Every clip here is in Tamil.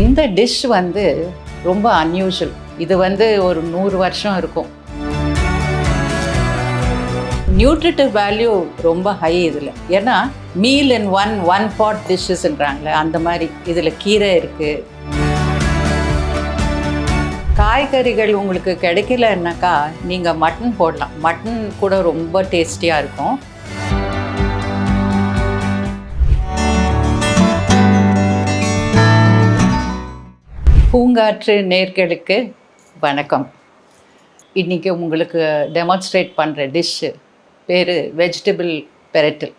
இந்த டிஷ் வந்து ரொம்ப அன்யூஷுவல் இது வந்து ஒரு நூறு வருஷம் இருக்கும். நியூட்ரிட்டிவ் வேல்யூ ரொம்ப ஹை இதில். ஏன்னா meal in one one pot டிஷ்ஷஸ்ன்றாங்களே அந்த மாதிரி இதில் கீரை இருக்குது காய்கறிகள் உங்களுக்கு கிடைக்கலன்னாக்கா நீங்கள் மட்டன் போடலாம். மட்டன் கூட ரொம்ப டேஸ்டியாக இருக்கும். பூங்காற்று நேர்களுக்கு வணக்கம். இன்றைக்கி உங்களுக்கு டெமான்ஸ்ட்ரேட் பண்ணுற டிஷ்ஷு பேர் வெஜிடபிள் பெரட்டில்.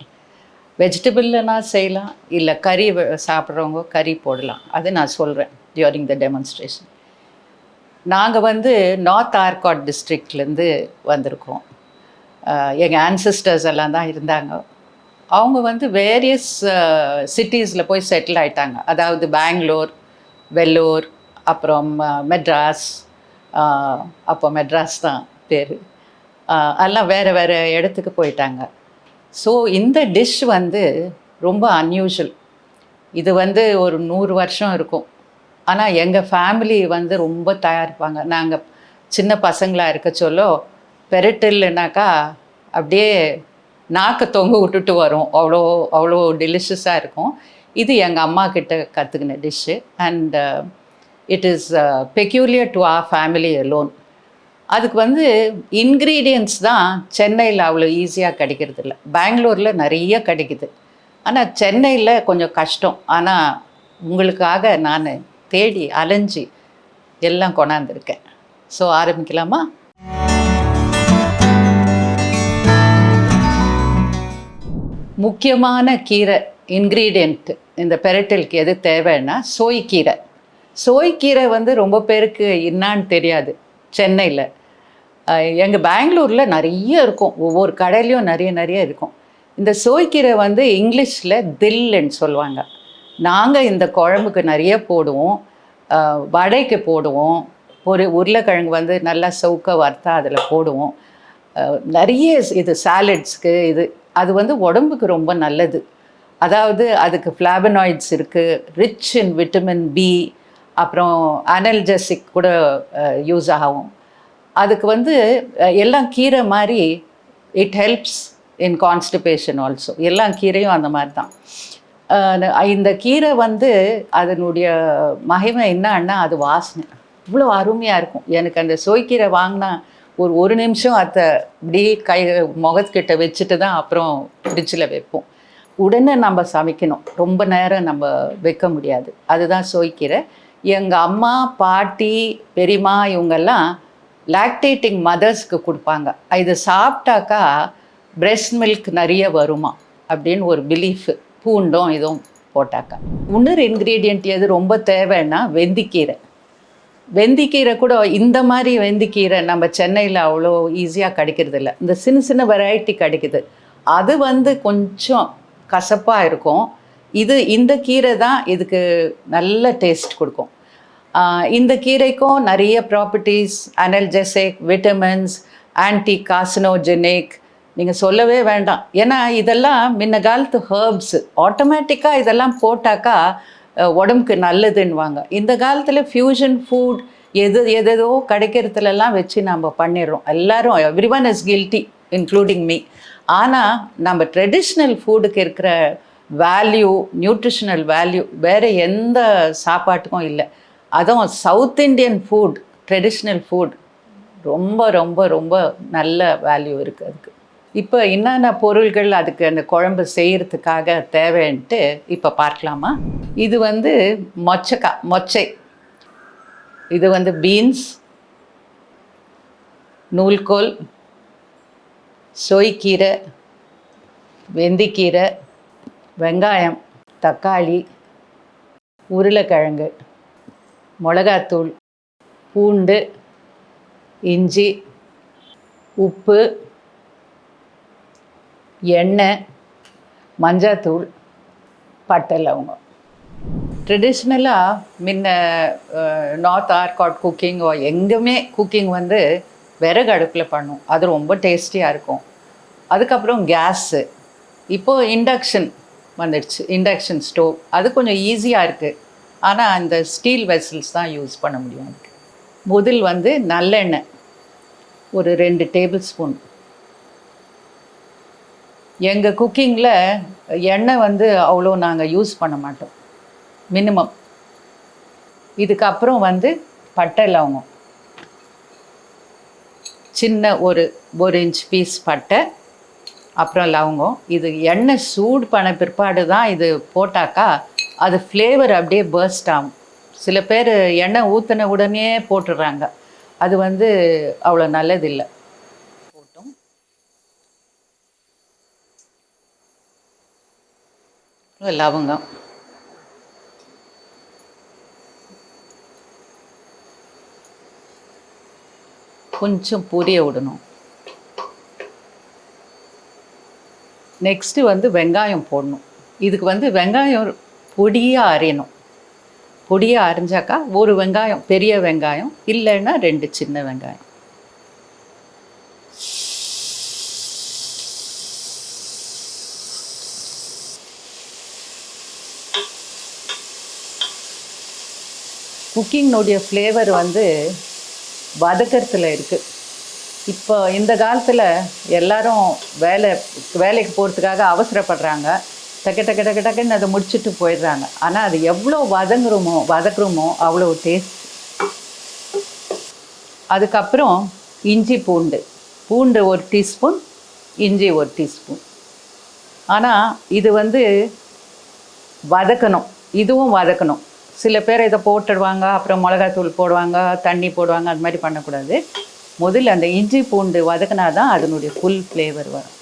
வெஜிடபிள்னா செய்யலாம் இல்லை கறி சாப்பிட்றவங்க கறி போடலாம். அது நான் சொல்கிறேன் டியூரிங் த டெமான்ஸ்ட்ரேஷன் நாங்கள் வந்து நார்த் ஆர்காட் டிஸ்ட்ரிக்ட்லேருந்து வந்திருக்கோம். எங்கள் ஆன்சிஸ்டர்ஸ் எல்லாம் தான் இருந்தாங்க. அவங்க வந்து வேரியஸ் சிட்டிஸில் போய் செட்டில் ஆயிட்டாங்க. அதாவது பெங்களூர் வெல்லூர் அப்புறம் மெட்ராஸ் அப்போ மெட்ராஸ் தான் பேர். எல்லாம் வேறு வேறு இடத்துக்கு போயிட்டாங்க. ஸோ இந்த டிஷ் வந்து ரொம்ப அன்யூஷுவல் இது வந்து ஒரு நூறு வருஷம் இருக்கும். ஆனால் எங்கள் ஃபேமிலி வந்து ரொம்ப தயாரிப்பாங்க. நாங்கள் சின்ன பசங்களாக இருக்க சொல்ல பெரட்டில்னாக்கா அப்படியே நாக்கை தொங்க விட்டுட்டு வரும். அவ்வளோ அவ்வளோ டெலிஷியஸாக இருக்கும். இது எங்கள் அம்மா கிட்ட கற்றுக்கின dish and it is peculiar to our family alone அதுக்கு வந்து இன்க்ரீடியன்ட்ஸ் தான் சென்னையில் அவ்வளோ ஈஸியாக கிடைக்கிறது இல்லை. பெங்களூரில் நிறைய கிடைக்குது. ஆனால் சென்னையில் கொஞ்சம் கஷ்டம். ஆனால் உங்களுக்காக நான் தேடி அலைஞ்சி எல்லாம் கொண்டாந்துருக்கேன். ஸோ ஆரம்பிக்கலாமா? முக்கியமான கீரை இன்க்ரீடியண்ட் இந்த பெரட்டலுக்கு எது தேவைன்னா சோய்க்கீரை சோய்க்கீரை வந்து ரொம்ப பேருக்கு என்னான்னு தெரியாது சென்னையில். எங்கள் பெங்களூரில் நிறைய இருக்கும். ஒவ்வொரு கடையிலையும் நிறைய நிறைய இருக்கும். இந்த சோய்க்கீரை வந்து இங்கிலீஷில் தில்லுன்னு சொல்லுவாங்க. நாங்கள் இந்த குழம்புக்கு நிறைய போடுவோம். வடைக்கு போடுவோம். ஒரு உருளைக்கிழங்கு வந்து நல்லா சவுக்க வறுத்தா அதில் போடுவோம். நிறைய இது சாலட்ஸ்க்கு இது அது வந்து உடம்புக்கு ரொம்ப நல்லது. அதாவது அதுக்கு ஃப்ளாபனாய்ட்ஸ் இருக்குது ரிச் இன் விட்டமின் பி அப்புறம் அனல்ஜெசிக் கூட யூஸ் ஆகும் அதுக்கு வந்து எல்லாம் கீரை மாதிரி it helps in constipation also எல்லா கீரையும் அந்த மாதிரி தான். இந்த கீரை வந்து அதனுடைய மகிமை என்னன்னா அது வாசனை. இவ்வளோ அருமையாக இருக்கும். எனக்கு அந்த சோய்க்கீரை வாங்கினா ஒரு ஒரு நிமிஷம் அதை இப்படி கை முகத்துக்கிட்ட வச்சுட்டு தான் அப்புறம் ஃப்ரிட்ஜில் வைப்போம். உடனே நம்ம சமைக்கணும். ரொம்ப நேரம் நம்ம வைக்க முடியாது. அதுதான் சோய்க்கீரை. எங்கள் அம்மா பாட்டி பெரியம்மா இவங்கெல்லாம் லாக்டேட்டிங் மதர்ஸ்க்கு கொடுப்பாங்க. இது சாப்பிட்டாக்கா பிரெஸ்ட் மில்க் நிறைய வருமா அப்படின்னு ஒரு பிலீஃபு பூண்டும் இதுவும் போட்டாக்கா. இன்னொரு இன்க்ரீடியண்ட் எது ரொம்ப தேவைன்னா வெந்திக்கீரை. வெந்திக்கீரை கூட இந்த மாதிரி வெந்திக்கீரை நம்ம சென்னையில் அவ்வளோ ஈஸியாக கிடைக்கிறது இல்லை இந்த சின்ன சின்ன வெரைட்டி கிடைக்குது. அது வந்து கொஞ்சம் கசப்பாக இருக்கும். இது இந்த கீரை தான் இதுக்கு நல்ல டேஸ்ட் கொடுக்கும். இந்த கீரைக்கும் நிறைய properties analgesic vitamins anti carcinogenic நீங்கள் சொல்லவே வேண்டாம். ஏன்னா இதெல்லாம் முன்ன காலத்து ஹர்ப்ஸ் ஆட்டோமேட்டிக்காக இதெல்லாம் போட்டாக்கா உடம்புக்கு நல்லதுன்னுவாங்க. இந்த காலத்தில் ஃப்யூஷன் ஃபுட் எது எதேதோ கிடைக்கிறதுலலாம் வச்சு நம்ம பண்ணிடுறோம். எல்லாரும் everyone is guilty including me ஆனால் நம்ம ட்ரெடிஷ்னல் ஃபுட்டுக்கு இருக்கிற வேல்யூ நியூட்ரிஷனல் வேல்யூ வேறு எந்த சாப்பாட்டுக்கும் இல்லை. அதுவும் South Indian food traditional food ரொம்ப ரொம்ப ரொம்ப நல்ல வேல்யூ இருக்குது அதுக்கு. இப்போ என்னென்ன பொருள்கள் அதுக்கு அந்த குழம்பு செய்கிறதுக்காக தேவைன்ட்டு இப்போ பார்க்கலாமா? இது வந்து மொச்சக்காய் மொச்சை. இது வந்து பீன்ஸ் நூல்கோல் சொய்க்கீரை வெந்திக்கீரை வெங்காயம் தக்காளி உருளைக்கிழங்கு. மிளகாத்தூள் பூண்டு இஞ்சி உப்பு எண்ணெய் மஞ்சாத்தூள் பட்டை லவங்கம். ட்ரெடிஷ்னலாக முன்ன நார்த் ஆர்காட் குக்கிங் எங்கேயுமே குக்கிங் வந்து விறகு அடுப்பில் பண்ணும். அது ரொம்ப டேஸ்டியாக இருக்கும். அதுக்கப்புறம் கேஸு இப்போது இண்டக்ஷன் வந்துடுச்சு. இண்டக்ஷன் ஸ்டோவ் அது கொஞ்சம் ஈஸியாக இருக்குது ஆனால் அந்த ஸ்டீல் வெசல்ஸ் தான் யூஸ் பண்ண முடியும் அதுக்கு. முதல் வந்து நல்லெண்ணெய். ஒரு ரெண்டு டேபிள் ஸ்பூன் எங்கள் குக்கிங்கில் எண்ணெய் வந்து அவ்வளோ நாங்கள் யூஸ் பண்ண மாட்டோம். மினிமம் இதுக்கப்புறம் வந்து பட்டை லவங்கம். சின்ன ஒரு ஒரு இன்ச் பீஸ் பட்டை அப்புறம் லவங்கம். இது எண்ணெய் சூடு பண்ண பிற்பாடு தான் இது போட்டாக்கா அது ஃப்ளேவர் அப்படியே பர்ஸ்ட் ஆகும். சில பேர் எண்ணெய் ஊற்றின உடனே போட்டுடுறாங்க. அது வந்து அவ்வளோ நல்லதில்லை. போட்டோம். லவங்கம். கொஞ்சம் பொரிய விடணும். நெக்ஸ்ட்டு வந்து வெங்காயம் போடணும். இதுக்கு வந்து வெங்காயம் பொடியாக அரையணும். பொடியாக அரைஞ்சாக்கா ஒரு வெங்காயம் பெரிய வெங்காயம் இல்லைன்னா ரெண்டு சின்ன வெங்காயம். குக்கிங்னுடைய ஃப்ளேவர் வந்து வதக்கறதுல இருக்குது இப்போ இந்த காலத்தில் எல்லாரும் வேலை வேலைக்கு போகிறதுக்காக அவசரப்படுறாங்க. டக்கு டக்கு டக்கு டக்குன்னு அதை முடிச்சுட்டு போயிடுறாங்க. ஆனால் அது எவ்வளோ வதங்குறோமோ வதக்குறோமோ அவ்வளோ டேஸ்ட் அதுக்கப்புறம் இஞ்சி பூண்டு. பூண்டு ஒரு டீஸ்பூன் இஞ்சி ஒரு டீஸ்பூன். ஆனால் இது வந்து வதக்கணும். இதுவும் வதக்கணும். சில பேர் இதை போட்டுடுவாங்க அப்புறம் மிளகாத்தூள் போடுவாங்க தண்ணி போடுவாங்க அது மாதிரி பண்ணக்கூடாது. முதல்ல அந்த இஞ்சி பூண்டு வதக்கினா தான் அதனுடைய ஃபுல் ஃப்ளேவர் வரும்.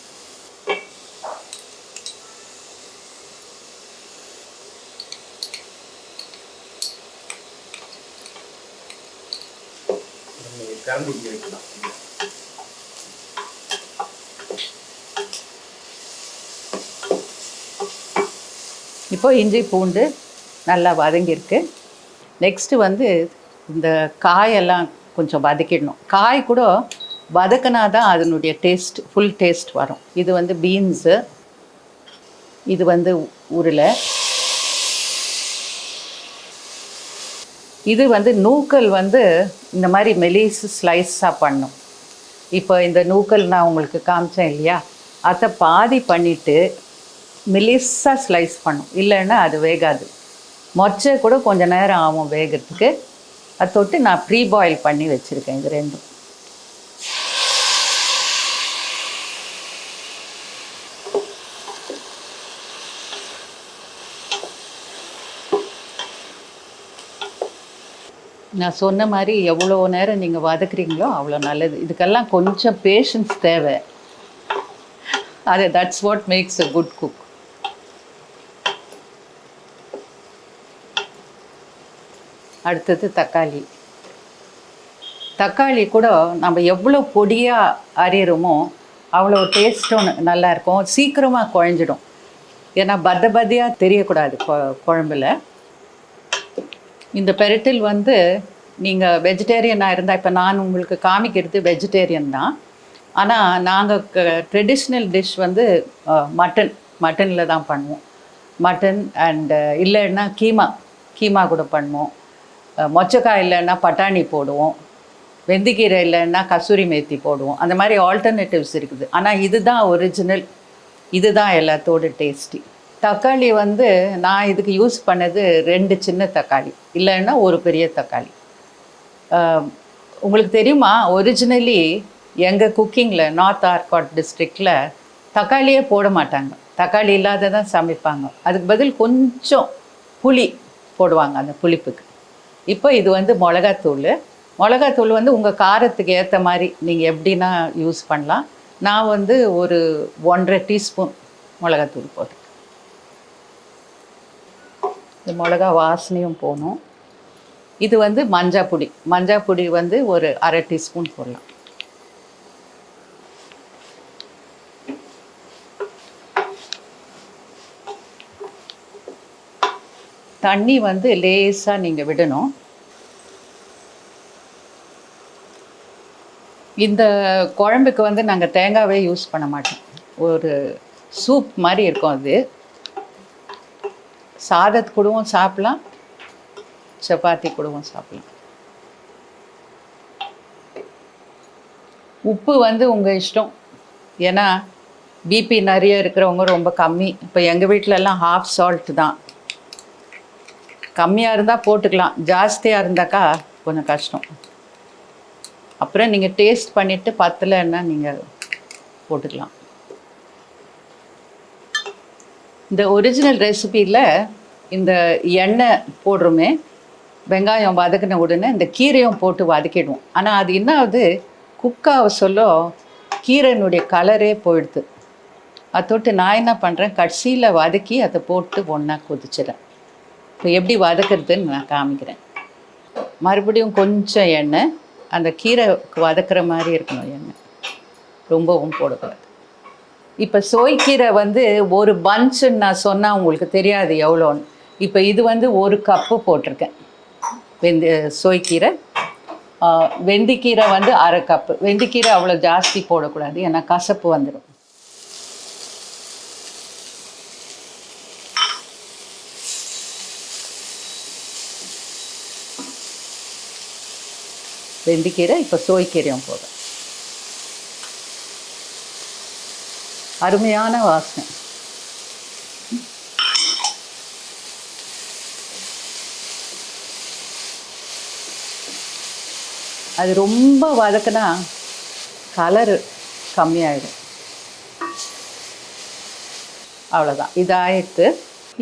கரண்டி இங்கே வைக்கலாம். இப்போ இஞ்சி பூண்டு நல்லா வதங்கியிருக்கு. நெக்ஸ்ட்டு வந்து இந்த காயெல்லாம் கொஞ்சம் வதக்கிடணும். காய் கூட வதக்கினா தான் அதனுடைய டேஸ்ட் ஃபுல் டேஸ்ட் வரும். இது வந்து பீன்ஸு இது வந்து உருளை. இது வந்து நூக்கல் வந்து இந்த மாதிரி மெலிசு ஸ்லைஸாக பண்ணும். இப்போ இந்த நூக்கல் நான் உங்களுக்கு காமிச்சேன் இல்லையா? அதை பாதி பண்ணிவிட்டு மெலிஸாக ஸ்லைஸ் பண்ணும். இல்லைன்னா அது வேகாது. மொச்சை கூட கொஞ்சம் நேரம் ஆகும் வேகிறதுக்கு. அதை தொட்டு நான் ப்ரீ பாயில் பண்ணி வச்சுருக்கேன் இது ரெண்டும். நான் சொன்ன மாதிரி எவ்வளோ நேரம் நீங்கள் வதக்குறீங்களோ அவ்வளோ நல்லது. இதுக்கெல்லாம் கொஞ்சம் பேஷன்ஸ் தேவை. அது that's what makes a good cook அடுத்தது தக்காளி. தக்காளி கூட நம்ம எவ்வளோ பொடியாக அரியறோமோ அவ்வளோ டேஸ்ட்டும் நல்லா இருக்கும். சீக்கிரமாக குழஞ்சிடும். ஏன்னா பத்த பத்தியாக தெரியக்கூடாது கொ- குழம்புல. இந்த பெரட்டில் வந்து நீங்கள் வெஜிடேரியனாக இருந்தால் இப்போ நான் உங்களுக்கு காமிக்கிறது வெஜிடேரியன் தான். ஆனால் நாங்கள் ட்ரெடிஷ்னல் டிஷ் வந்து மட்டன் மட்டனில் தான் பண்ணுவோம். மட்டன் அண்டு இல்லைன்னா கீமா கீமா கூட பண்ணுவோம். மொச்சக்காய் இல்லைன்னா பட்டாணி போடுவோம். வெந்திக்கீரை இல்லைன்னா கசூரி மேத்தி போடுவோம். அந்த மாதிரி ஆல்டர்னேட்டிவ்ஸ் இருக்குது. ஆனால் இதுதான் ஒரிஜினல் இதுதான் எல்லாத்தோட டேஸ்டி தக்காளி வந்து நான் இதுக்கு யூஸ் பண்ணது ரெண்டு சின்ன தக்காளி இல்லைன்னா ஒரு பெரிய தக்காளி. உங்களுக்கு தெரியுமா? ஒரிஜினலி எங்கள் குக்கிங்கில் நார்த் ஆர்காட் டிஸ்ட்ரிக்டில் தக்காளியே போட மாட்டாங்க. தக்காளி இல்லாத தான் சமைப்பாங்க. அதுக்கு பதில் கொஞ்சம் புளி போடுவாங்க அந்த புளிப்புக்கு. இப்போ இது வந்து மிளகாத்தூள். மிளகாத்தூள் வந்து உங்கள் காரத்துக்கு ஏற்ற மாதிரி நீங்கள் எப்படின்னா யூஸ் பண்ணலாம். நான் வந்து ஒரு ஒன்றரை டீஸ்பூன் மிளகாத்தூள் போட்டேன் இந்த மிளகா வாசனையும் போகணும். இது வந்து மஞ்சள் பொடி மஞ்சள் பொடி வந்து ஒரு அரை டீஸ்பூன் போடலாம். தண்ணி வந்து லேசாக நீங்கள் விடணும். இந்த குழம்புக்கு வந்து நாங்கள் தேங்காவே யூஸ் பண்ண மாட்டோம். ஒரு சூப் மாதிரி இருக்கும் அது. சாதத்து கூடவும் சாப்பிடலாம் சப்பாத்தி கூடவும் சாப்பிடலாம். உப்பு வந்து உங்கள் இஷ்டம். ஏன்னா பிபி நிறைய இருக்கிறவங்க ரொம்ப கம்மி. இப்போ எங்கள் வீட்டிலலாம் ஹாஃப் சால்ட் தான். கம்மியாக இருந்தால் போட்டுக்கலாம். ஜாஸ்தியாக இருந்தாக்கா கொஞ்சம் கஷ்டம். அப்புறம் நீங்கள் டேஸ்ட் பண்ணிவிட்டு பத்தலைன்னா நீங்கள் போட்டுக்கலாம். இந்த ஒரிஜினல் ரெசிபியில் இந்த எண்ணெய் போடுறோமே வெங்காயம் வதக்கின உடனே இந்த கீரையும் போட்டு வதக்கிடுவோம். ஆனால் அது என்ன ஆகுது? குக்காக சொல்ல கீரையினுடைய கலரே போயிடுது. அதை தொட்டு நான் என்ன பண்ணுறேன் கடைசியில் வதக்கி அதை போட்டு ஒன்றா கொதிச்சிடறேன். இப்போ எப்படி வதக்குறதுன்னு நான் காமிக்கிறேன். மறுபடியும் கொஞ்சம் எண்ணெய் அந்த கீரை வதக்குற மாதிரி இருக்கணும் எண்ணெய். ரொம்பவும் போடக்கூடாது. இப்போ சோய்க்கீரை வந்து ஒரு பஞ்சுன்னு நான் சொன்னால் உங்களுக்கு தெரியாது எவ்வளோன்னு. இப்போ இது வந்து ஒரு கப்பு போட்டிருக்கேன். வெந்தி சோய்க்கீரை. வெந்திக்கீரை வந்து அரை கப்பு. வெந்திக்கீரை அவ்வளோ ஜாஸ்தி போடக்கூடாது ஏன்னா கசப்பு வந்துடும் வெந்திக்கீரை இப்போ சோய்க்கீரையும் போதும் அருமையான வாசனை. அது ரொம்ப வதக்குனா கலர் கம்மியாயிடும். அவ்வளோதான் இதாயிட்டு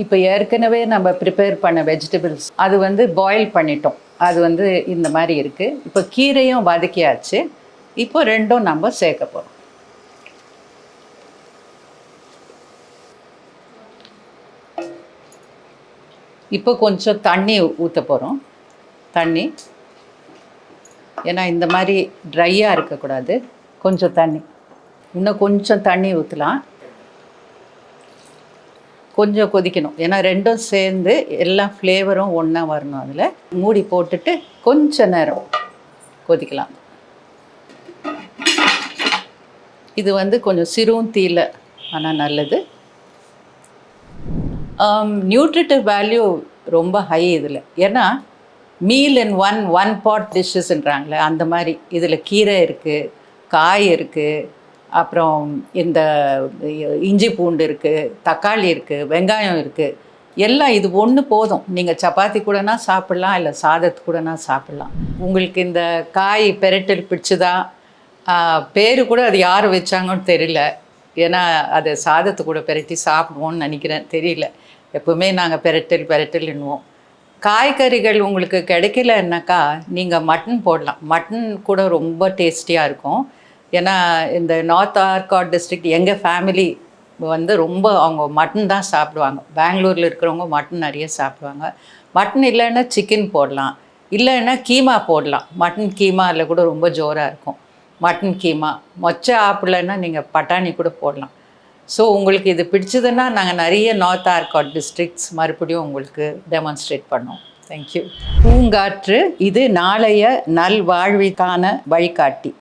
இப்போ ஏற்கனவே நம்ம ப்ரிப்பேர் பண்ண வெஜிடபிள்ஸ் அது வந்து பாயில் பண்ணிட்டோம். அது வந்து இந்த மாதிரி இருக்குது இப்போ கீரையும் வதக்கியாச்சு. இப்போ ரெண்டும் நம்ம சேர்க்க போகிறோம் இப்போ கொஞ்சம் தண்ணி ஊற்ற போகிறோம் தண்ணி. ஏன்னா இந்த மாதிரி ட்ரையாக இருக்கக்கூடாது. கொஞ்சம் தண்ணி. இன்னும் கொஞ்சம் தண்ணி ஊற்றலாம் கொஞ்சம் கொதிக்கணும். ஏன்னா ரெண்டும் சேர்ந்து எல்லா ஃப்ளேவரும் ஒன்றா வரணும் அதில். மூடி போட்டுட்டு கொஞ்ச நேரம் கொதிக்கலாம். இது வந்து கொஞ்சம் சிறுவும் தீல ஆனால் நல்லது. Um, நியூட்ரிட்டிவ் வேல்யூ ரொம்ப ஹை இதில். ஏன்னா meal in one one pot டிஷ்ஷஸ்ன்றாங்களே அந்த மாதிரி இதில் கீரை இருக்குது காய் இருக்குது அப்புறம் இந்த இஞ்சி பூண்டு இருக்குது தக்காளி இருக்குது வெங்காயம் இருக்குது எல்லாம் இது ஒன்று போதும். நீங்கள் சப்பாத்தி கூடனா சாப்பிட்லாம் இல்லை சாதத்து கூடனா சாப்பிட்லாம். உங்களுக்கு இந்த காய் பெரட்டல் பிடிச்சதா பேர் கூட அது யார் வச்சாங்கன்னு தெரியல. ஏன்னா அது சாதத்து கூட பெரட்டி சாப்பிடுவோன்னு நினைக்கிறேன். தெரியல. எப்பவுமே நாங்கள் பெரட்டல் பெரட்டல்னுவோம் காய்கறிகள் உங்களுக்கு கிடைக்கலன்னாக்கா நீங்கள் மட்டன் போடலாம். மட்டன் கூட ரொம்ப டேஸ்டியாக இருக்கும். ஏன்னா இந்த நார்த் ஆர்காட் டிஸ்ட்ரிக்ட் எங்கள் ஃபேமிலி வந்து ரொம்ப அவங்க மட்டன் தான் சாப்பிடுவாங்க. பெங்களூரில் இருக்கிறவங்க மட்டன் நிறைய சாப்பிடுவாங்க. மட்டன் இல்லைன்னா சிக்கன் போடலாம். இல்லைன்னா கீமா போடலாம். மட்டன் கீமா அதில் கூட ரொம்ப ஜோராக இருக்கும். மட்டன் கீமா. மொச்சை ஆப்பிள்னா நீங்கள் பட்டாணி கூட போடலாம். ஸோ உங்களுக்கு இது பிடிச்சதுன்னா நாங்கள் நிறைய நார்த் ஆர்காட் டிஸ்ட்ரிக்ட்ஸ் மறுபடியும் உங்களுக்கு டெமான்ஸ்ட்ரேட் பண்ணோம். தேங்க்யூ பூங்காற்று இது நாளைய நல்வாழ்விக்கான வழிகாட்டி.